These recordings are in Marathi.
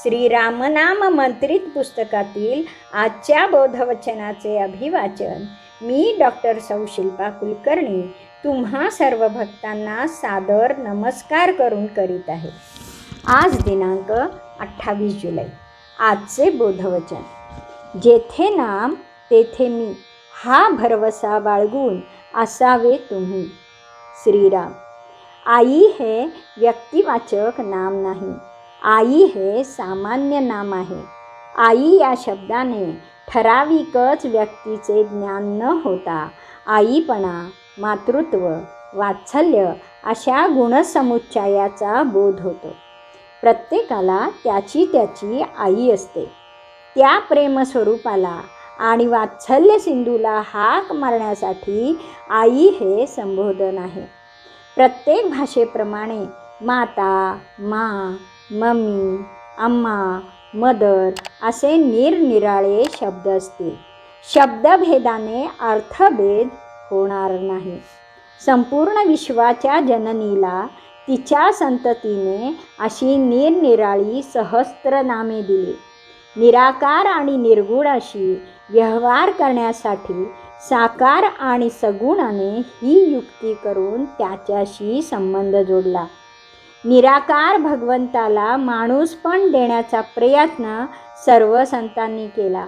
श्री रामनाम मंत्रित पुस्तकातील आजच्या बोधवचनाचे अभिवाचन मी डॉक्टर सौ शिल्पा कुलकर्णी तुम्हा सर्व भक्तांना सादर नमस्कार करून करीत आहे. आज दिनांक अठ्ठावीस जुलै आजचे बोधवचन. जेथे नाम तेथे मी हा भरवसा बाळगून असावे तुम्ही. श्रीराम आई हे व्यक्तिवाचक नाम नाही. आई हे सामान्य नाम आहे. आई या शब्दाने ठराविकच व्यक्तीचे ज्ञान न होता आईपणा मातृत्व वात्सल्य अशा गुणसमुच्चयाचा बोध होतो. प्रत्येकाला त्याची त्याची आई असते. त्या प्रेमस्वरूपाला आणि वात्सल्य सिंधूला हाक मारण्यासाठी आई हे संबोधन आहे. प्रत्येक भाषेप्रमाणे माता मा मम्मी अम्मा मदर असे निरनिराळे शब्द असतील. शब्दभेदाने अर्थभेद होणार नाही. संपूर्ण विश्वाच्या जननीला तिच्या संततीने अशी निरनिराळी सहस्त्रनामे दिली. निराकार आणि निर्गुण अशी व्यवहार करण्यासाठी साकार आणि सगुणाने ही युक्ती करून त्याच्याशी संबंध जोडला. निराकार भगवंताला माणूस पण देण्याचा प्रयत्न सर्व संतांनी केला.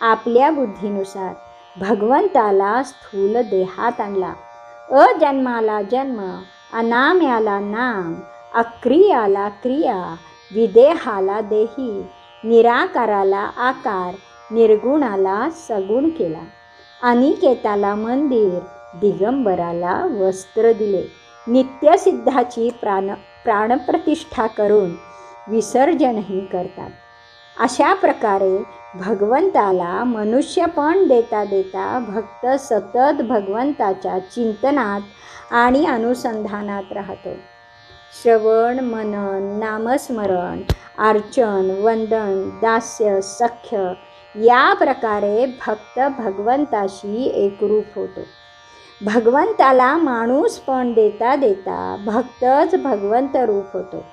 आपल्या बुद्धीनुसार भगवंताला स्थूल देहात आणला. अजन्माला जन्म अनाम्याला नाम अक्रियाला क्रिया विदेहाला देही निराकाराला आकार निर्गुणाला सगुण केला. अनिकेताला मंदिर दिगंबराला वस्त्र दिले. नित्यसिद्धाची प्राण प्राणप्रतिष्ठा करून विसर्जनही करतात. अशा प्रकारे भगवंताला मनुष्यपण देता देता भक्त सतत भगवंताच्या चिंतनात आणि अनुसंधानात राहतो. श्रवण मनन नामस्मरण अर्चन वंदन दास्य सख्य या प्रकारे भक्त भगवंताशी एकरूप होतो. भगवंताला माणूस पण देता देता भक्तच भगवंत रूप होतो.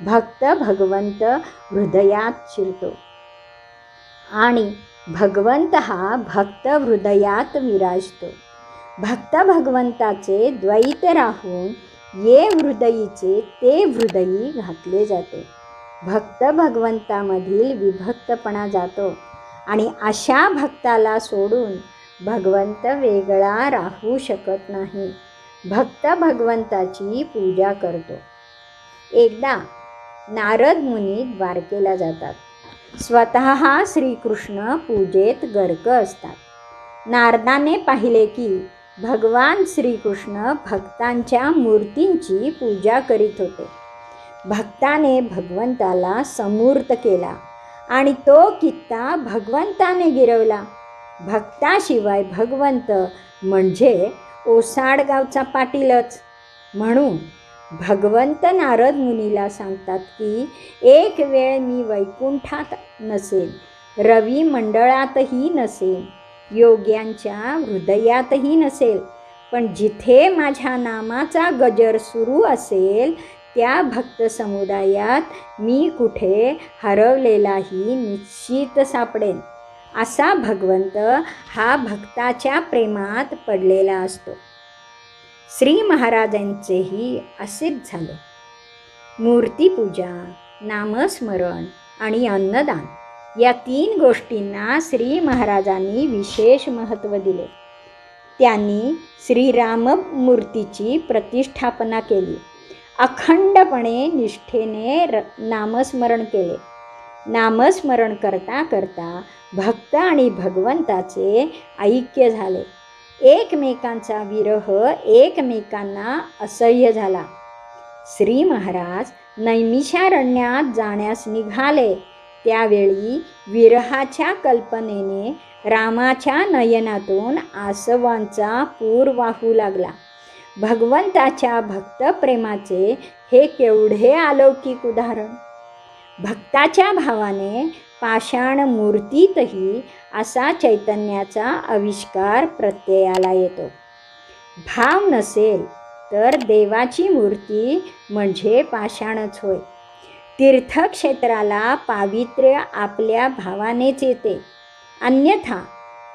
भक्त भगवंत हृदयात शिरतो. आणि भगवंत हा भक्त हृदयात विराजतो. भक्त भगवंताचे द्वैत राहून ये हृदयीचे ते हृदयी घातले जाते. भक्त भगवंतामधील विभक्तपणा जातो. आणि अशा भक्ताला सोडून भगवंत वेगळा राहू शकत नाही. भक्त भगवंताची पूजा करतो. एकदा नारद मुनी द्वारकेला जातात. स्वतः श्रीकृष्ण पूजेत गर्क असतात. नारदाने पाहिले की भगवान श्रीकृष्ण भक्तांच्या मूर्तींची पूजा करीत होते. भक्ताने भगवंताला समूर्त केला आणि तो कित्ता भगवंताने गिरवला. भक्ताशिवाय भगवंत म्हणजे ओसाडगावचा पाटीलच. म्हणून भगवंत नारद मुनीला सांगतात की एक वेळ मी वैकुंठात नसेल रवी मंडळातही नसेल योग्यांच्या हृदयातही नसेल पण जिथे माझ्या नामाचा गजर सुरू असेल त्या भक्त समुदायात मी कुठे हरवलेलाही निश्चित सापडेन. असा भगवंत हा भक्ताच्या प्रेमात पडलेला असतो. श्री महाराजांचेही असेच झाले. मूर्तीपूजा नामस्मरण आणि अन्नदान या तीन गोष्टींना श्री महाराजांनी विशेष महत्त्व दिले. त्यांनी श्रीराम मूर्तीची प्रतिष्ठापना केली. अखंडपणे निष्ठेने र नामस्मरण केले. नामस्मरण करता करता भक्त आणि भगवंताचे ऐक्य झाले. एकमेकांचा विरह एकमेकांना असह्य झाला. श्री महाराज नैमिषारण्यात जाण्यास निघाले. त्यावेळी विरहाच्या कल्पनेने रामाच्या नयनातून आसवांचा पूर वाहू लागला. भगवंताच्या भक्तप्रेमाचे हे केवढे अलौकिक उदाहरण! भक्ताच्या भावाने पाषाण मूर्तीतही असा चैतन्याचा आविष्कार प्रत्ययाला येतो. भाव नसेल तर देवाची मूर्ती म्हणजे पाषाणच होय. तीर्थक्षेत्राला पावित्र्य आपल्या भावानेच येते. अन्यथा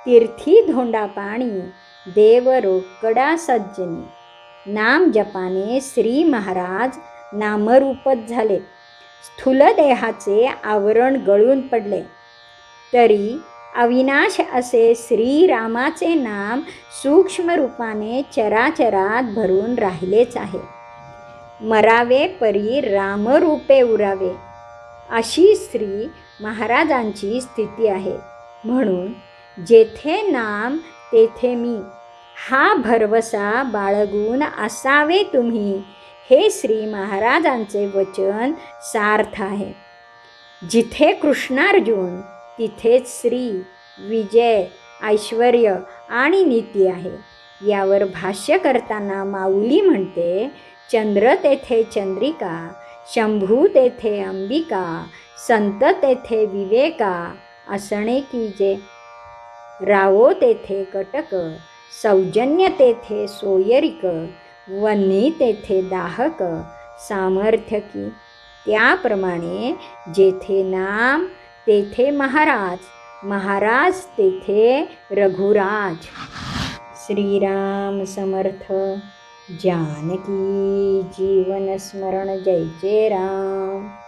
तीर्थी धोंडा पाणी देव रोकडा सज्जनी नाम जपाने श्री महाराज नामरूपच झाले. स्थूल देहाचे आवरण गळून पडले. तरी अविनाश असे श्रीरामाचे नाम सूक्ष्म रूपाने चराचरात भरून राहिलेच आहे. मरावे परी रामरूपे उरावे अशी श्री महाराजांची स्थिती आहे. म्हणून जेथे नाम तेथे मी. हा भरवसा बाळगून असावे तुम्ही. हे श्री महाराजांचे वचन सार्थ आहे. जिथे कृष्णार्जुन तिथेच श्री विजय ऐश्वर आणि नीती आहे. यावर भाष्य करताना माऊली म्हणते चंद्र तेथे चंद्रिका शंभू तेथे अंबिका संत तेथे विवेका असणे की जे रावो तेथे कटक सौजन्य तेथे सोयरिक वन्नी तेथे दाहक सामर्थ्य की. त्याप्रमाणे जेथे नाम तेथे महाराज महाराज तेथे रघुराज. श्रीराम समर्थ जानकी जीवन स्मरण जय जय राम.